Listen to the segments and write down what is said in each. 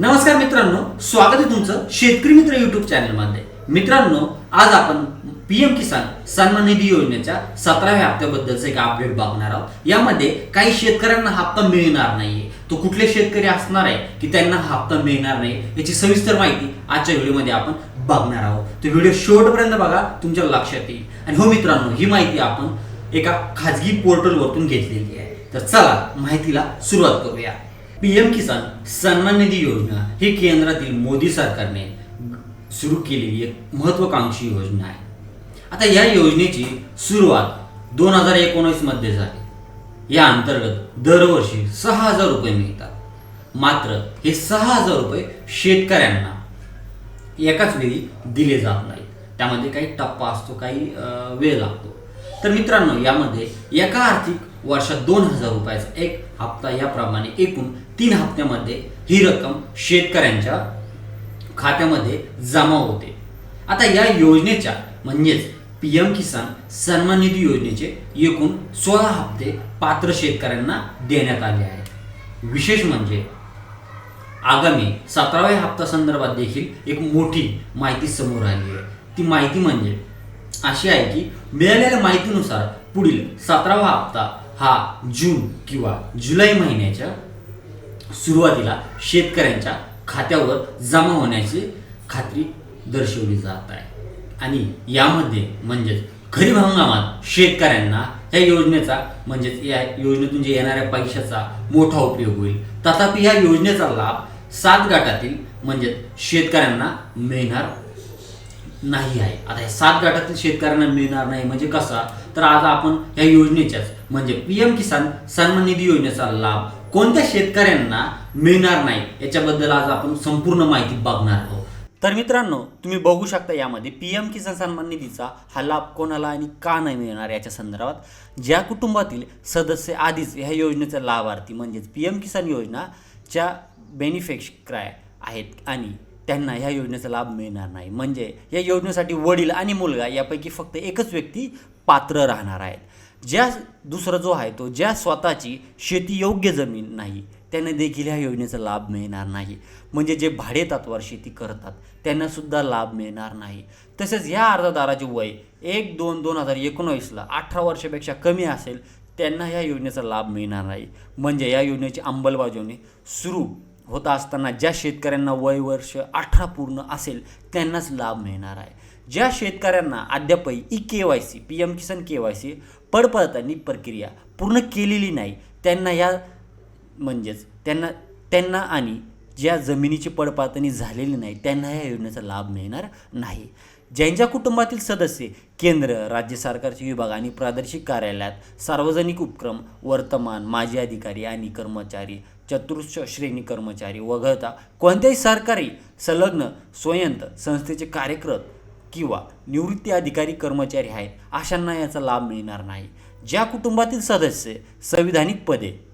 नमस्कार मित्रांनो स्वागत आहे तुमचं शेतकरी मित्र युट्यूब चॅनलमध्ये. मित्रांनो आज आपण पी एम किसान सन्मान निधी योजनेच्या सतराव्या हप्त्याबद्दलचं एक अपडेट बघणार आहोत. यामध्ये काही शेतकऱ्यांना हप्ता मिळणार नाहीये. तो कुठले शेतकरी असणार आहे की त्यांना हप्ता मिळणार नाही याची सविस्तर माहिती आजच्या व्हिडिओमध्ये आपण बघणार आहोत. तो व्हिडिओ शेवटपर्यंत बघा तुमच्या लक्षात येईल. आणि हो मित्रांनो ही माहिती आपण एका खाजगी पोर्टलवरतून घेतलेली आहे. तर चला माहितीला सुरुवात करूया. पीएम किसान सन्मान निधी योजना ही केंद्रातील मोदी सरकारने सुरू केलेली एक महत्वाकांक्षी योजना आहे. आता या योजनेची सुरुवात दोन हजार एकोणीसमध्ये झाली. या अंतर्गत दरवर्षी सहा हजार रुपये मिळतात. मात्र हे सहा हजार रुपये शेतकऱ्यांना एकाच वेळी दिले जात नाहीत. त्यामध्ये काही टप्पा असतो काही वेळ लागतो. तर मित्रांनो यामध्ये एका आर्थिक वर्षात दोन हजार रुपयाचा एक हप्ता याप्रमाणे एकूण तीन हप्त्यामध्ये ही रक्कम शेतकऱ्यांच्या खात्यामध्ये जमा होते. आता या योजनेच्या म्हणजेच पी एम किसान सन्मान निधी योजनेचे एकूण सोळा हप्ते पात्र शेतकऱ्यांना देण्यात आले आहेत. विशेष म्हणजे आगामी सतराव्या हप्ता संदर्भात देखील एक मोठी माहिती समोर आली आहे. ती माहिती म्हणजे अशी आहे की मिळालेल्या माहितीनुसार पुढील सतरावा हप्ता हा जून किंवा जुलै महिन्याच्या सुरुवातीला शेतकऱ्यांच्या खात्यावर जमा होण्याची खात्री दर्शवली जात आहे. आणि यामध्ये म्हणजेच खरीप हंगामात शेतकऱ्यांना या योजनेचा म्हणजेच या योजनेतून जे येणाऱ्या पैशाचा मोठा उपयोग होईल. तथापि या योजनेचा लाभ सात गटातील म्हणजेच शेतकऱ्यांना मिळणार नाही आहे. आता या सात गटातील शेतकऱ्यांना मिळणार नाही म्हणजे कसा? तर आज आपण या योजनेच्याच म्हणजे पीएम किसान सन्मान निधी योजनेचा लाभ कोणत्या शेतकऱ्यांना मिळणार नाही याच्याबद्दल आज आपण संपूर्ण माहिती बघणार आहोत. तर मित्रांनो तुम्ही बघू शकता यामध्ये पी एम किसान सन्मान निधीचा हा लाभ कोणाला आणि का नाही मिळणार याच्या संदर्भात ज्या कुटुंबातील सदस्य आधीच ह्या योजनेचा लाभार्थी म्हणजेच पी एम किसान योजनाच्या बेनिफिशक्राय आहेत आणि त्यांना ह्या योजनेचा लाभ मिळणार नाही. म्हणजे या योजनेसाठी वडील आणि मुलगा यापैकी फक्त एकच व्यक्ती पात्र राहणार आहेत. ज्या दुसरा जो आहे तो ज्या स्वतःची शेती योग्य जमीन नाही त्यांना देखील ह्या योजनेचा लाभ मिळणार नाही. म्हणजे जे भाडे तत्वावर शेती करतात त्यांनासुद्धा लाभ मिळणार नाही. तसेच ह्या अर्जदाराचे वय एक दोन दोन हजार एकोणावीसला अठरा वर्षापेक्षा कमी असेल त्यांना ह्या योजनेचा लाभ मिळणार नाही. म्हणजे या योजनेची अंमलबजावणी सुरू होत असताना ज्या शेतकऱ्यांना वय वर्ष अठरा पूर्ण असेल त्यांनाच लाभ मिळणार आहे. ज्या शेतकऱ्यांना अद्यापही E K Y C P M Kisan K Y C पडपडतानी प्रक्रिया पूर्ण केलेली नाही त्यांना या म्हणजेच त्यांना त्यांना आणि ज्या जमिनीची पडपातणी झालेली नाही त्यांना या योजनेचा लाभ मिळणार नाही. ज्यांच्या कुटुंबातील सदस्य केंद्र राज्य सरकारचे विभाग आणि प्रादेशिक कार्यालयात सार्वजनिक उपक्रम वर्तमान माजी अधिकारी आणि कर्मचारी चतुर्थ श्रेणी कर्मचारी वगळता कोणत्याही सरकारी संलग्न स्वयंत संस्थेचे कार्यक्रम किंवा निवृत्ती अधिकारी कर्मचारी आहेत अशांना याचा लाभ मिळणार नाही. ज्या कुटुंबातील सदस्य संविधानिक पदे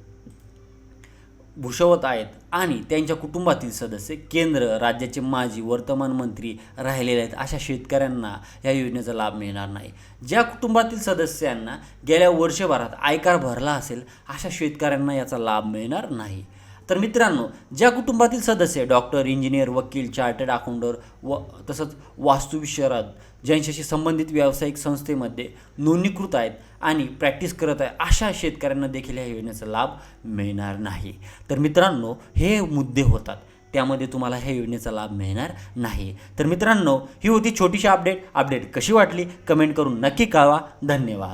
भूषवत आहेत आणि त्यांच्या कुटुंबातील सदस्य केंद्र राज्याचे माजी वर्तमान मंत्री राहिलेले आहेत. अशा शेतकऱ्यांना या योजनेचा लाभ मिळणार नाही. ज्या कुटुंबातील सदस्यांना गेल्या वर्षभरात आयकर भरला असेल अशा शेतकऱ्यांना याचा लाभ मिळणार नाही. तर मित्रांनो ज्या कुटुंबातील सदस्य डॉक्टर इंजिनियर वकील चार्टर्ड अकाउंटर व तसंच वास्तुविशारद ज्यांच्याशी संबंधित व्यावसायिक संस्थेमध्ये नोंदणीकृत आहेत आणि प्रॅक्टिस करत आहे अशा शेतकऱ्यांना देखील या योजनेचा लाभ मिळणार नाही. तर मित्रांनो हे मुद्दे होतात. त्यामध्ये तुम्हाला ह्या योजनेचा लाभ मिळणार नाही. तर मित्रांनो ही होती छोटीशी अपडेट. अपडेट कशी वाटली? कमेंट करून नक्की कळवा. धन्यवाद.